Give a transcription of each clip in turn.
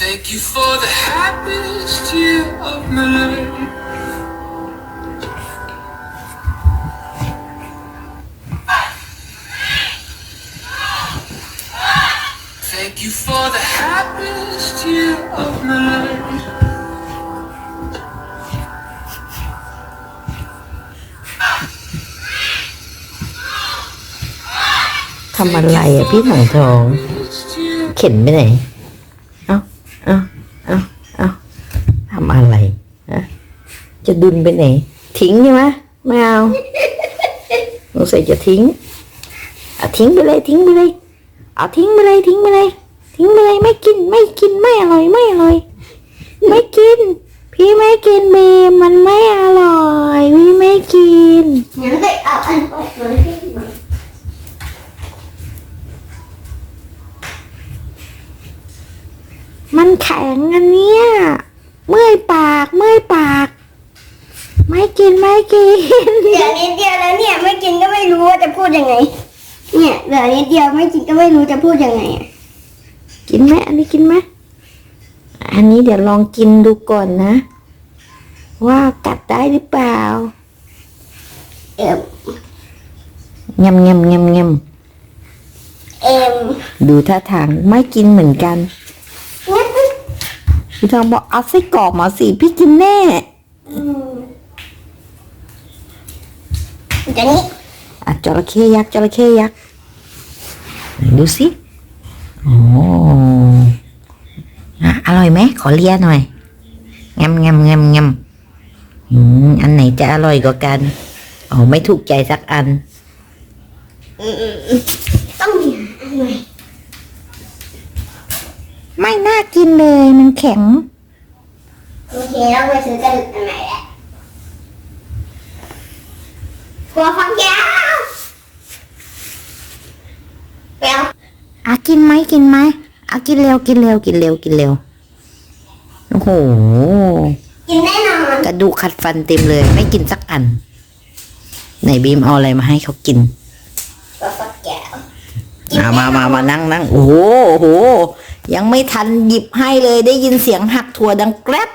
Thank you for the happiest year of my life. Thank you for the happiest year of my life. ทำอะไรอะพี่หนังทอง เข็นไปไหน เอาเอาเอาเอาทำอะไรฮะจะ ดุนไปไหน ทิ้งใช่ไหมไม่เอาสงสัยจะทิ้งเอาทิ้งไปเลยทิ้งไปเลยเอาทิ้งไปเลยทิ้งไปเลย ทิ้งไปเลยไม่กินไม่กินไม่อร่อยไม่อร่อย ไม่กิน พี่ไม่กินเบมมันไม่อร่อยพี่ไม่กินงั้นไปเอาอันเปิดเลยให้ดูมันแข็งอันเนี้ย เมื่อยปาก เมื่อยปาก ไม่ กินไม่กินเหลือนิดเดียวแล้วเนี่ยไม่กินก็ไม่รู้ว่าจะพูดยังไง เนี่ยเหลือนิดเดียวไม่กินก็ไม่รู้จะพูดยังไงอะกินไหมอันนี้กินไหมอันนี้เดี๋ยวลองกินดูก่อนนะ ว่ากัดได้หรือเปล่าเอ็มยำยำยำยเอ็มำดูท่าทางไม่กินเหมือนกันงั้นพี่ทองบอกเอาไส้กรอกมาสิพี่กินแน่ อืม เดี๋ยวนี้อะจระเข้ยักษ์จระเข้ยักษ์ไหนดูสิโอ้อะอร่อยไหมขอเลียหน่อยงำงำงำงำอืมอันไหนจะอร่อยกว่ากันอ๋อไม่ถูกใจสักอันอืมอืมอืมต้องมีอันใหม่ไม่น่ากินเลยมันแข็งโอเคเราไปซื้อกันอันใหม่แล้ว กลัวฟังยาวไปเอาอะกินไหมกินไหมอะกินเร็วกินเร็วกินเร็วกินเร็วโอ้โหกินแน่นอนกระดูกขัดฟันเต็มเลย ไม่กินสักอัน ไหนบีมเอาอะไรมาให้เขากินกลัวฟังยาวอะมามามานั่งนั่งโอ้โหโอ้โหยังไม่ทันหยิบให้เลยได้ยินเสียงหักถั่วดังแกรบ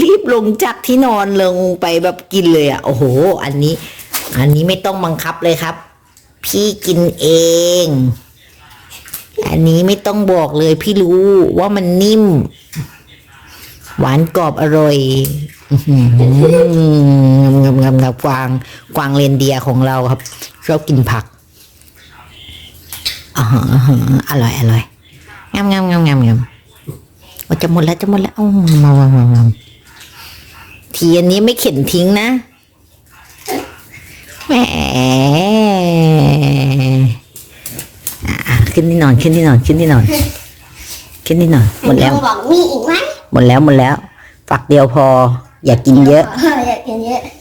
รีบลงจากที่นอนลงไปแบบกินเลยอะ โอ้โห อันนี้ อันนี้ไม่ต้องบังคับเลยครับ พี่กินเอง อันนี้ไม่ต้องบอกเลยพี่รู้ว่ามันนิ่ม หวานกรอบอร่อยอื้อหืองำงำงำกวางกวางเรนเดียร์ของเราครับชอบกินผักอ๋อฮะอ่าอร่อยอร่อยงามงามงามงามงามจะหมดแล้วจะหมดแล้วอ้าว ทีอันนี้ไม่เข็นทิ้งนะแหมอะอะขึ้นที่นอนขึ้นที่นอนขึ้นที่นอน ขึ้นที่นอนหมดแล้ว บอกมีอีกไหมหมดแล้วหมดแล้ว ฝักเดียวพอ อย่ากินเยอะ อยากกินเยอะ